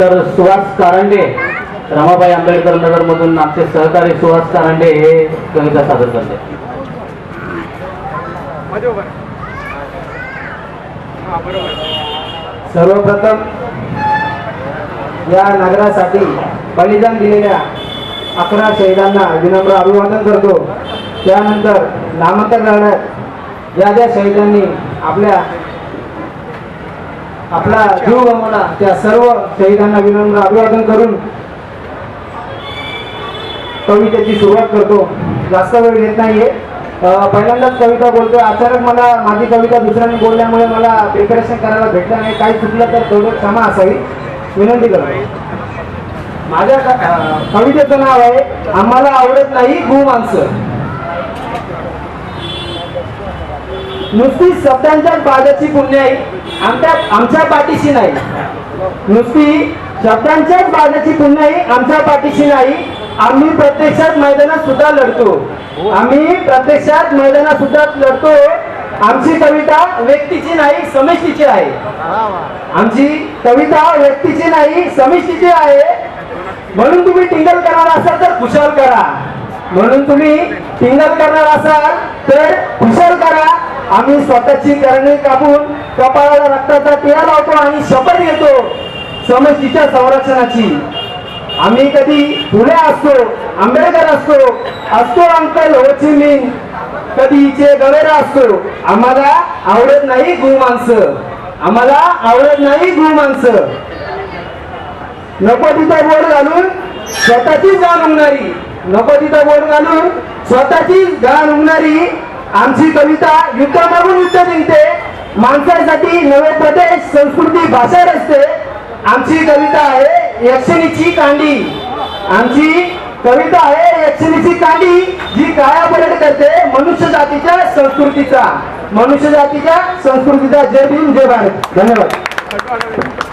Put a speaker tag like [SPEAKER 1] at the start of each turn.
[SPEAKER 1] तर सुहास कारंडे रमाबाई आंबेडकर नगर मधून आमचे सहकारी सुहास कारंडे हे कविता सादर करते
[SPEAKER 2] सर्वप्रथम या नगरासाठी बलिदान दिलेल्या अकरा शहीदांना विनम्र अभिवादन करतो. त्यानंतर नामांतर करण्यात ज्या ज्या शहीदांनी आपल्या आपला जीव मला त्या सर्व शहीदांना विनम्र अभिवादन करून कवितेची सुरुवात करतो. जास्त वेळ घेत नाहीये. पहिल्यांदाच कविता बोलतोय. अचानक मला माझी कविता दुसऱ्यांनी बोलल्यामुळे मला प्रिपरेशन करायला भेटलं नाही. काही चुकलं तर थोडं क्षमा असावी. विनंती करतो. माझ्या कवितेचं नाव आहे आम्हाला आवडत नाही गु माणसं नुसती शब्दांच्याच बाजाची पुण्याई आमच्या आमच्या पाठीशी नाही. नुसती शब्दांच्याच बाजाची पुण्याई आमच्या पाठीशी नाही. आम्ही प्रत्यक्षात मैदानात सुद्धा लढतो. आम्ही प्रत्यक्षात मैदानात सुद्धा लढतो. आमची कविता व्यक्तीची नाही समिष्टीची आहे. आमची कविता व्यक्तीची नाही समिष्टीची आहे. म्हणून तुम्ही टिंगल करणार असाल तर खुशाल करा. म्हणून तुम्ही टिंगल करणार असाल तर खुशाल करा. आम्ही स्वतःची करणे कापून कपाळाला रक्ताचा टिळा लावतो आणि शपथ घेतो समष्टीच्या संरक्षणाची. आम्ही कधी फुले असतो आंबेडकर असतो असतो अंकल होचिमिन कधी चे गवेरा असतो आम्हाला आवडत नाही गु माणसं. आम्हाला आवडत नाही गु माणसं. नको तिथं बोट घालून स्वतःची जाण उमणारी. नको तिथं बोट घालून स्वतःची जाण उमणारी. आमची कविता युद्धामागून युद्ध जिंकते. माणसासाठी नवे प्रदेश संस्कृती भाषा रचते. आमची कविता आहे यक्षिणीची कांडी. आमची कविता आहे यक्षिणीची कांडी जी कायापलट करते मनुष्य जातीच्या संस्कृतीचा. मनुष्य जातीच्या संस्कृतीचा जय भीम जय भारत. धन्यवाद.